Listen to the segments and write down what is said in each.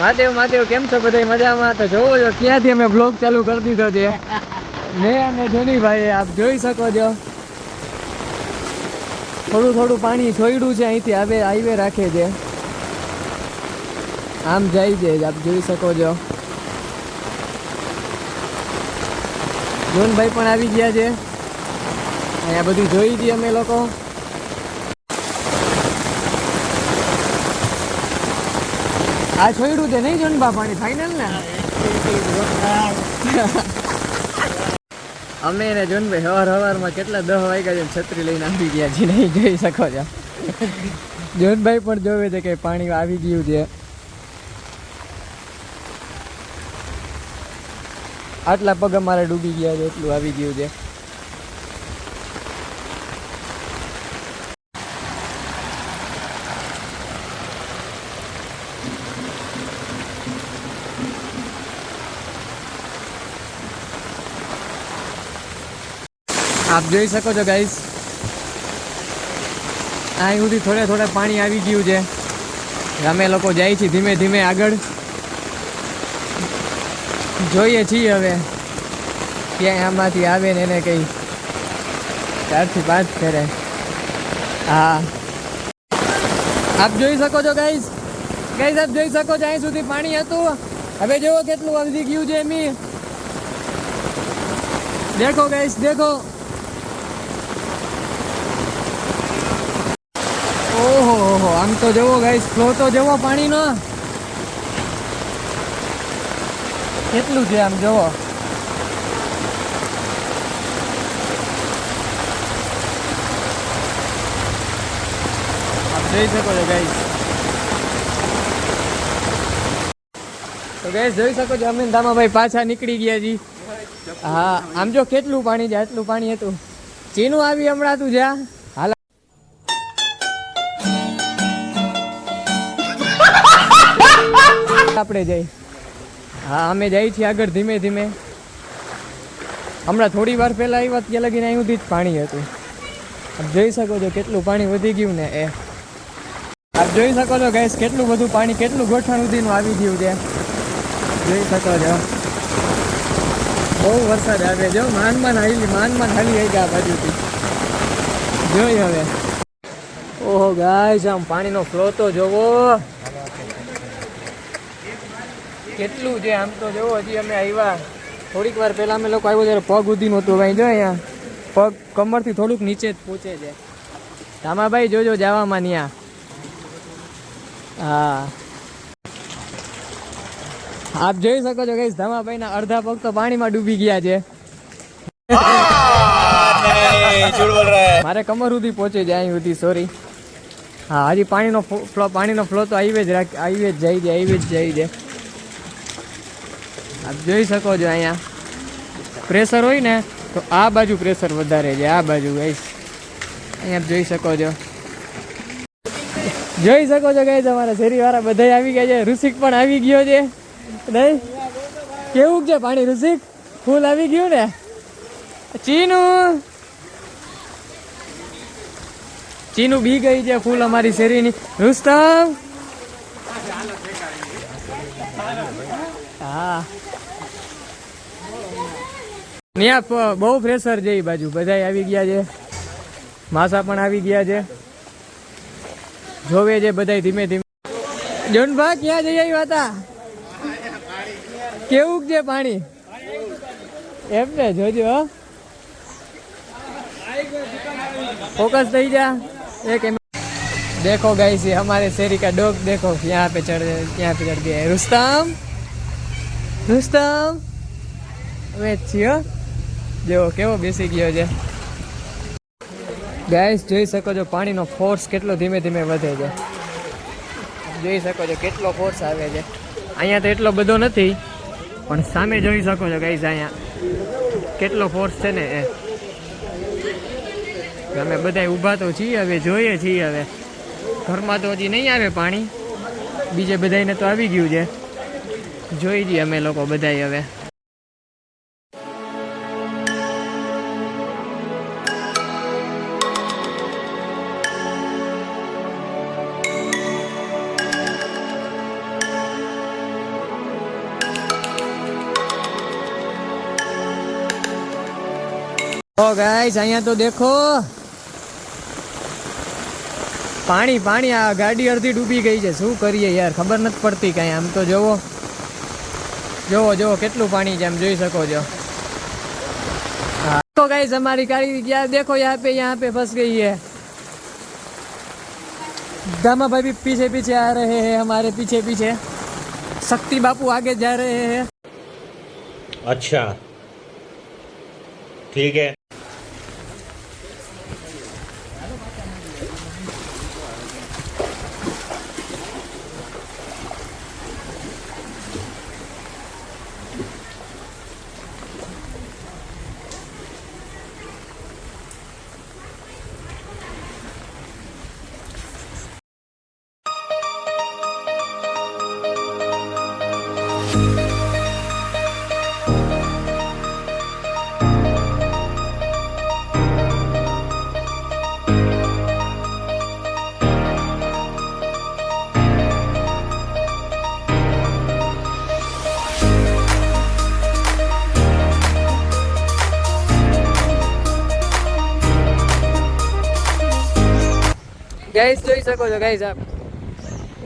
મહાદેવ મહાદેવ કેમ છો બધા મજામાં? તો જોવો છો ક્યાંથી અમે બ્લોગ ચાલુ કરી દીધો છે? મેં અને જોનીભાઈ આપ જોઈ શકો છો. થોડું થોડું પાણી છોડ્યું છે, અહીંથી હવે હાઈવે રાખે છે. આમ જાય છે, આપ જોઈ શકો છો. જોનભાઈ પણ આવી ગયા છે. અહીંયા બધું જોઈ દઈએ અમે લોકો. આ છોડ્યું છે નહીં જોનબા પાણી ફાઇનલ ને? અમે ને જોનભાઈ હવારમાં કેટલા દહ વાગ્યા છે છત્રી લઈને આવી ગયા છે નહીં જોઈ શકો છો. જોનભાઈ પણ જોવે છે કે પાણી આવી ગયું છે. આટલા પગ અમારે ડૂબી ગયા છે એટલું આવી ગયું છે. આપ જોઈ શકો છો ગાઈસ અહીં સુધી થોડે થોડે પાણી આવી ગયું છે. અમે લોકો જાય છીએ ધીમે ધીમે આગળ. જોઈએ છીએ હવે ક્યાંય આમાંથી આવે ને એને કંઈ. ચારથી પાંચ ફેરે હા. આપ જોઈ શકો છો ગાઈસ ગાઈસ આપ જોઈ શકો છો, અહીં સુધી પાણી હતું. હવે જુઓ કેટલું વધી ગયું છે એમી દેખો ગાઈસ દેખો. ઓહો ઓહો, આમ તો જવો ગાઈસ ફ્લો તો જવો પાણીનો. કેટલું છે આમ જવો જોઈ શકો છો ગાઈસ તો ગાઈસ જોઈ શકો છો અમે દામાભાઈ પાછા નીકળી ગયા જી. હા, આમ જો કેટલું પાણી છે, આટલું પાણી હતું. ચીનું આવી હમણાં તું જા આપણે જઈ. હા, અમે જઈએ છીએ આગળ ધીમે ધીમે. હમણાં થોડી વાર પહેલા આવ્યા ત્યાં લગીને અહીં સુધી જ પાણી હતું. જોઈ શકો છો કેટલું પાણી વધી ગયું ને એ. આપ જોઈ શકો છો ગેસ કેટલું બધું પાણી, કેટલું ગોઠણ સુધીનું આવી ગયું છે. જોઈ શકો છો. બહુ વરસાદ આવે જો માન માન હાલી, માન માન હાલી આવી ગયા બાજુથી. જોઈ હવે. ઓહો ગાય આમ પાણીનો ફ્લો તો જોવો. કેટલું છે? આમ તો જોવો, હજી અમે આવ્યા થોડીક વાર પહેલા અમે લોકો આવ્યો ત્યારે પગ ઉધી નહોતું ભાઈ જો અહીંયા પગ કમરથી થોડુંક નીચે જ પહોંચે છે. રામાભાઈ જોજો, જવામાં ત્યાં હા. આપ જોઈ શકો છો કઈ ધામાભાઈ ના અડધા પગ તો પાણીમાં ડૂબી ગયા છે. મારે કમર સુધી પહોંચે છે અહીં સુધી સોરી હા, હજી પાણીનો ફ્લો પાણીનો ફ્લો તો આવી જ રાખ આવી જ જાય છે આવી જ જાય છે. આપ જોઈ શકો છો અહીંયા. પ્રેશર હોય ને, તો આ બાજુ પ્રેશર વધારે છે, આ બાજુ ગઈશ અહીંયા આપ જોઈ શકો છો. જોઈ શકો છો ગઈ તમારા શેરીવાળા બધા આવી ગયા છે. ઋષિક પણ આવી ગયો છે. નહીં? કેવું છે પાણી, ઋષિક? ફૂલ આવી ગયું ને? ચીનું? ચીનું બી ગઈ છે ફૂલ અમારી શેરીની. રુસ્તમ? હા. ત્યાં પ- બહુ પ્રેશર છે એ બાજુ બધા આવી ગયા છે માસા પણ આવી ગયા છે જોવે છે બધા ધીમે ધીમે જોનભા ક્યાં જઈ આવ્યા હતા કેવું છે પાણી એમ ને જોજો હો. फोकस થઈ જા एक देखो गाइस ये हमारे शेरी का डॉग देखो यहाँ पे चढ़ यहाँ पे चढ़ गया है रुस्तम रुस्तम હવે છીએ જેવો કેવો બેસી ગયો છે. ગાઈસ જોઈ શકો છો પાણીનો ફોર્સ કેટલો ધીમે ધીમે વધે છે. જોઈ શકો છો કેટલો ફોર્સ આવે છે. અહીંયા તો એટલો બધો નથી, પણ સામે જોઈ શકો છો ગાઈસ અહીંયા. કેટલો ફોર્સ છે ને એ. અમે બધા ઊભા તો છીએ હવે, જોઈએ છીએ હવે. ઘરમાં તો હજી નહીં આવે પાણી. બીજે બધાને તો આવી ગયું છે. જોઈ જઈએ અમે લોકો બધાય હવે. ગાઈસ અહીંયા તો દેખો પાણી પાણી આ ગાડી અડધી ડૂબી ગઈ છે શું કરીએ યાર ખબર નથી પડતી કાંઈ આમ તો જોવો જોવો જોવો કેટલું પાણી છે આમ જોઈ શકો છો हाँ तो गाइस हमारी गाड़ी क्या देखो यहाँ पे यहाँ पे फंस गई है दामा भाई भी पीछे पीछे आ रहे हैं हमारे पीछे पीछे शक्ति बापू आगे जा रहे हैं अच्छा ਠੀਕ ਹੈ। ગાઈસ જોઈ શકો છો ગાઈસ આપ.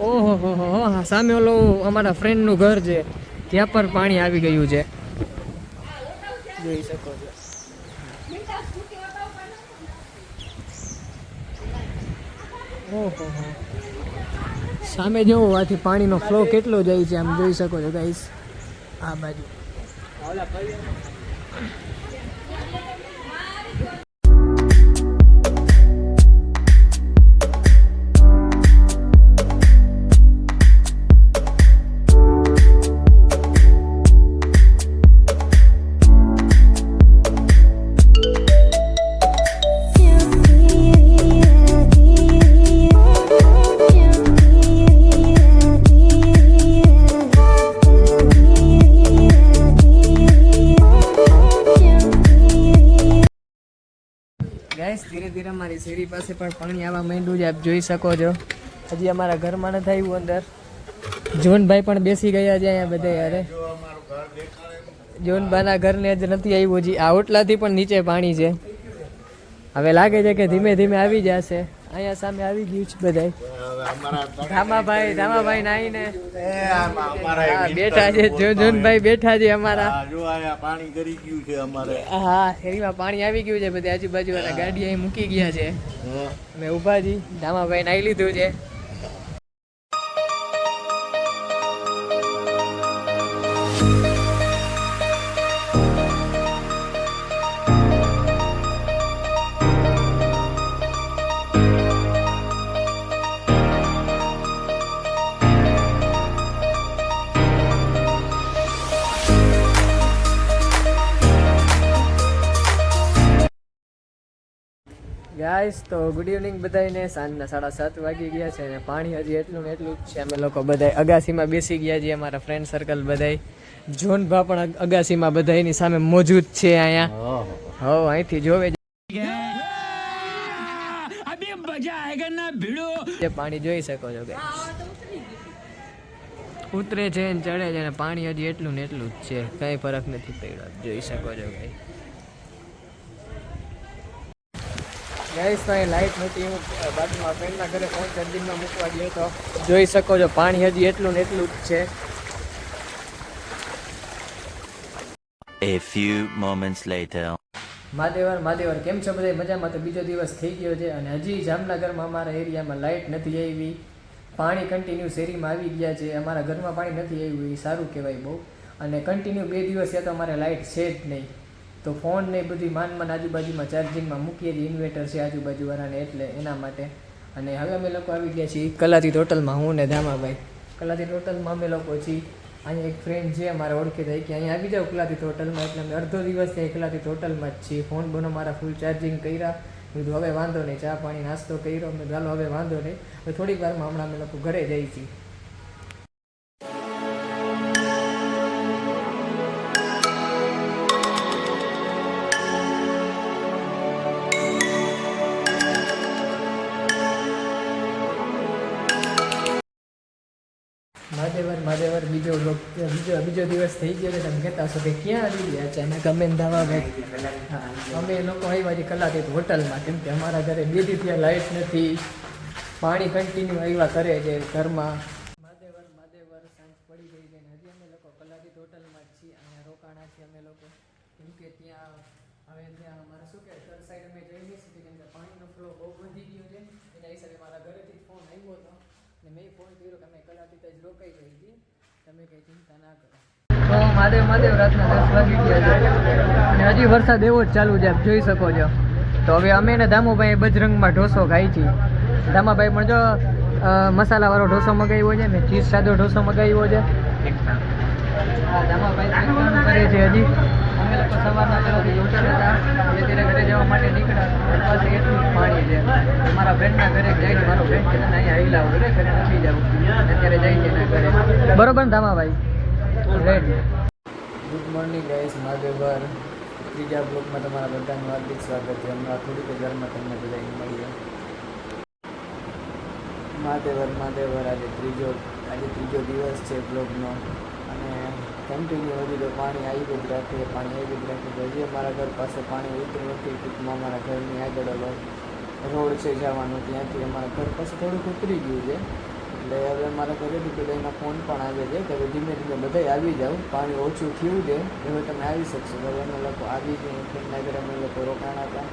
ઓહો હો હો સામે ઓલો અમારા ફ્રેન્ડનું ઘર છે. ત્યાં પર પાણી આવી ગયું છે. જોઈ શકો છો. ઓહો હો સામે જોવો આથી પાણીનો ફ્લો કેટલો જાય છે આમ જોઈ શકો છો ગાઈસ આ બાજુ. ધીરે ધીરે અમારી શેરી પાસે પણ પાણી આવવા માંડ્યું છે, આપ જોઈ શકો છો. હજી અમારા ઘરમાં નથી આવ્યું અંદર. જોનભાઈ પણ બેસી ગયા છે અહીંયા બધા યારે જોનબાના ઘરને જ નથી આવ્યું હજી. આ ઓટલાથી પણ નીચે પાણી છે. હવે લાગે છે કે ધીમે ધીમે આવી જશે. અહીંયા સામે આવી ગયું છે બધા ધામાભાઈ ધામાભાઈ નાઈને. બેઠા છે જો જોનભાઈ બેઠા છે અમારા. પાણી કરી ગયું છે અમારે. હા શેરીમાં પાણી આવી ગયું છે બધી આજુબાજુ વાળા ગાડી અહીં મૂકી ગયા છે. મેં અમે ઊભા છી ધામાભાઈ નાઈ લીધું છે. ગાઈસ તો ગુડ ઇવનિંગ બધાને સાંજના સાડા સાત વાગી ગયા છે અને પાણી હજી એટલું ને એટલું જ છે. અમે લોકો બધા અગાસીમાં બેસી ગયા છીએ અમારા ફ્રેન્ડ સર્કલ બધાય. જોન ભા પણ અગાસીમાં બધા એની સામે મોજૂદ છે અહીંયા. હો અહીંથી જોવે જે પાણી જોઈ શકો છો કે ઉતરે છે ને ચડે છે ને પાણી હજી એટલું ને એટલું જ છે. કઈ ફરક નથી પડ્યો. જોઈ શકો છો ગાઈસ ગાઈસ તો અહીં લાઈટ નહોતી હું બાજુમાં ફ્રેન્ડના ઘરે ફોન ચાર્જિંગમાં મૂકવા ગયો તો જોઈ શકો છો પાણી હજી એટલું ને એટલું જ છે. A few moments later. માદેવર માદેવર કેમ છો બધા? મજામાં તો બીજો દિવસ થઈ ગયો છે અને હજી જામનગરમાં અમારા એરિયામાં લાઇટ નથી આવી. પાણી કન્ટિન્યુ શેરીમાં આવી ગયા છે. અમારા ઘરમાં પાણી નથી આવ્યું એ સારું કહેવાય બહુ. અને કન્ટિન્યુ બે દિવસ થયા તો અમારે લાઇટ છે જ નહીં. તો ફોન ને એ બધી માન માન આજુબાજુમાં ચાર્જિંગમાં મૂકીએ છીએ ઇન્વર્ટર છે આજુબાજુવાળાને એટલે એના માટે. અને હવે અમે લોકો આવી ગયા છીએ કલાથી ટોટલમાં હું ને ધામાભાઈ. કલાથી ટોટલમાં અમે લોકો છીએ. અહીંયા એક ફ્રેન્ડ છે, અમારા ઓળખી થાય કે અહીંયા આવી જાઓ કલાથી ટોટલમાં એટલે અમે અડધો દિવસ ત્યાં કલાથી ટોટલમાં જ છીએ. ફોન બોનો મારા ફૂલ ચાર્જિંગ કર્યા. કીધું, હવે વાંધો નહીં, ચા પાણી, નાસ્તો કર્યો. અમે ચાલો હવે વાંધો નહીં. હવે થોડીક વારમાં હમણાં અમે લોકો ઘરે જઈએ છીએ. બીજો બીજો બીજો દિવસ થઈ ગયો તમે કહેતા હશો કે ક્યાં આવી ગયા છે? અને ગમે ને ભાઈ હા, અમે લોકો આવ્યા છીએ એક હોટલમાં, કેમ કે અમારા ઘરે બીજી ત્યાં લાઇટ નથી. પાણી કન્ટિન્યુ આવ્યા કરે છે ઘરમાં માદેવર માદેવર સાંજ પડી ગઈ છે ને હજી અમે લોકો કલાતીત હોટલમાં જ છીએ અહીંયા રોકાણા છીએ અમે લોકો કેમ કે ત્યાં હવે ત્યાં અમારે શું કે ઘર સાઈડ અમે જઈ નહીં શકીએ કેમ કે પાણીનો ફ્લો બહુ વધી ગયો છે એના હિસાબે મારા ઘરેથી ફોન આવ્યો હતો ને મેં ફોન કર્યો કે અમે કલાતીત જ રોકાઈ ગઈ હતી તમે કંઈ ચિંતા ના કરો તો મહાદેવ મહાદેવ રાતના દસ વાગી અને હજી વરસાદ એવો જ ચાલુ છે જોઈ શકો છો. તો હવે અમે ને દામુભાઈ બજરંગમાં ઢોસો ખાઈ છીએ દામાભાઈ પણ જો મસાલાવાળો ઢોસો મગાવ્યો છે ને ચીઝ સાદો ઢોસો મગાવ્યો છે. દામાભાઈ છે હજી? અમે લોકો ઘરે જવા માટે નીકળ્યા. પાણી છે. મારા ફ્રેન્ડના ઘરે જઈને મારો ફ્રેન્ડ છે અહીંયા આવી લાવું ઘરે ઘરે નથી જવું. અત્યારે જઈ છે એના ઘરે. બરોબર ને દામાભાઈ ગુડ મોર્નિંગ ગાઈસ માધેવર ત્રીજા બ્લોકમાં તમારા બધાનું હાર્દિક સ્વાગત છે. હમણાં થોડીક જ તમને બધા મળીએ. માધેવર માધેવર આજે ત્રીજો આજે ત્રીજો દિવસ છે બ્લોગનો અને કન્ટિન્યુ હજી તો પાણી આવી જ રાખે પાણી આવી જ રાખે છે. હજી અમારા ઘર પાસે પાણી ઉતર્યું નથી ટૂંકમાં અમારા ઘરની આગળ રોડ છે જવાનું. ત્યાંથી અમારા ઘર પાસે થોડુંક ઉતરી ગયું છે. એટલે હવે મારે કહ્યું હતું કે એના ફોન પણ આવે છે. કે ધીમે ધીમે બધાય આવી જાવ પાણી ઓછું થયું છે. હવે તમે આવી શકશો. હવે અમે લોકો આવી જઈએ ફિલ્મનગર અમે લોકો રોકાણા હતા.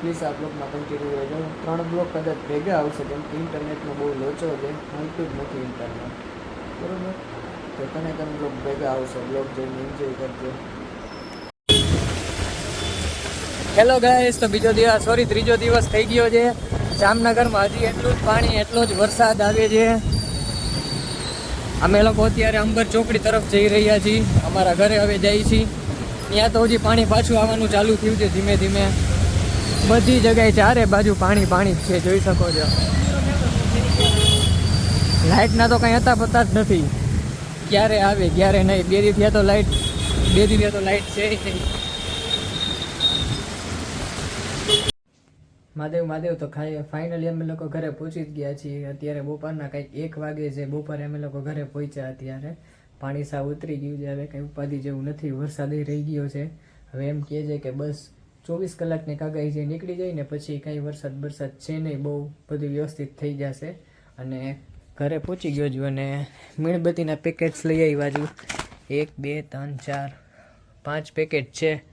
પ્લીઝ આ બ્લોકમાં કન્ટિન્યુ રહેજો. ત્રણ બ્લોક કદાચ ભેગા આવશે કેમ કે ઇન્ટરનેટનો બહુ લોચો છે. મળતું જ નથી ઇન્ટરનેટ બરોબર? તો તને તમે બ્લોક ભેગા આવશે. બ્લોક જોઈને એન્જોય કરજો. હેલો ગાઈસ તો બીજો દિવસ સોરી ત્રીજો દિવસ થઈ ગયો છે. જામનગરમાં હજી એટલું જ પાણી, એટલો જ વરસાદ આવે છે. અમે લોકો અત્યારે અંબર ચોકડી તરફ જઈ રહ્યા છીએ. અમારા ઘરે હવે જઈએ છીએ. ત્યાં તો હજી પાણી પાછું આવવાનું ચાલુ થયું છે ધીમે ધીમે. બધી જગ્યાએ ચારે બાજુ પાણી પાણી છે, જોઈ શકો છો. લાઇટના તો કંઈ હતા પતા જ નથી. ક્યારે આવે, ક્યારે નહીં. બે દી થયા તો લાઇટ બે દી થયા તો લાઇટ છે. નહીં મહાદેવ મહાદેવ તો ખાઈ ફાઇનલી અમે લોકો ઘરે પહોંચી જ ગયા છીએ. અત્યારે બપોરના કંઈક એક વાગે છે. બપોરે અમે લોકો ઘરે પહોંચ્યા અત્યારે. પાણી સાવ ઉતરી ગયું છે. હવે કંઈ ઉપાધિ જેવું નથી. વરસાદ રહી ગયો છે. હવે એમ કહે છે કે બસ ચોવીસ કલાકની કાગાઈ જે નીકળી જાય ને પછી કાંઈ વરસાદ બરસાદ છે નહીં. બહુ બધું વ્યવસ્થિત થઈ જશે. અને ઘરે પહોંચી ગયો છું અને મીણબત્તીના પેકેટ્સ લઈ આવ્યા છું. એક, બે, ત્રણ, ચાર, પાંચ પેકેટ છે.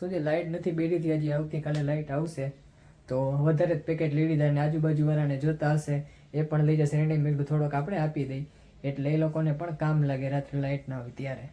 સુધી લાઇટ નથી બેડીથી હજી, આવતીકાલે લાઇટ આવશે. તો વધારે જ પેકેટ લઈ લીધા અને આજુબાજુવાળાને જોતા હશે. એ પણ લઈ જશે. એને મેં થોડોક આપણે આપી દઈ. એટલે એ લોકોને પણ કામ લાગે રાત્રે લાઇટ ના હોય ત્યારે.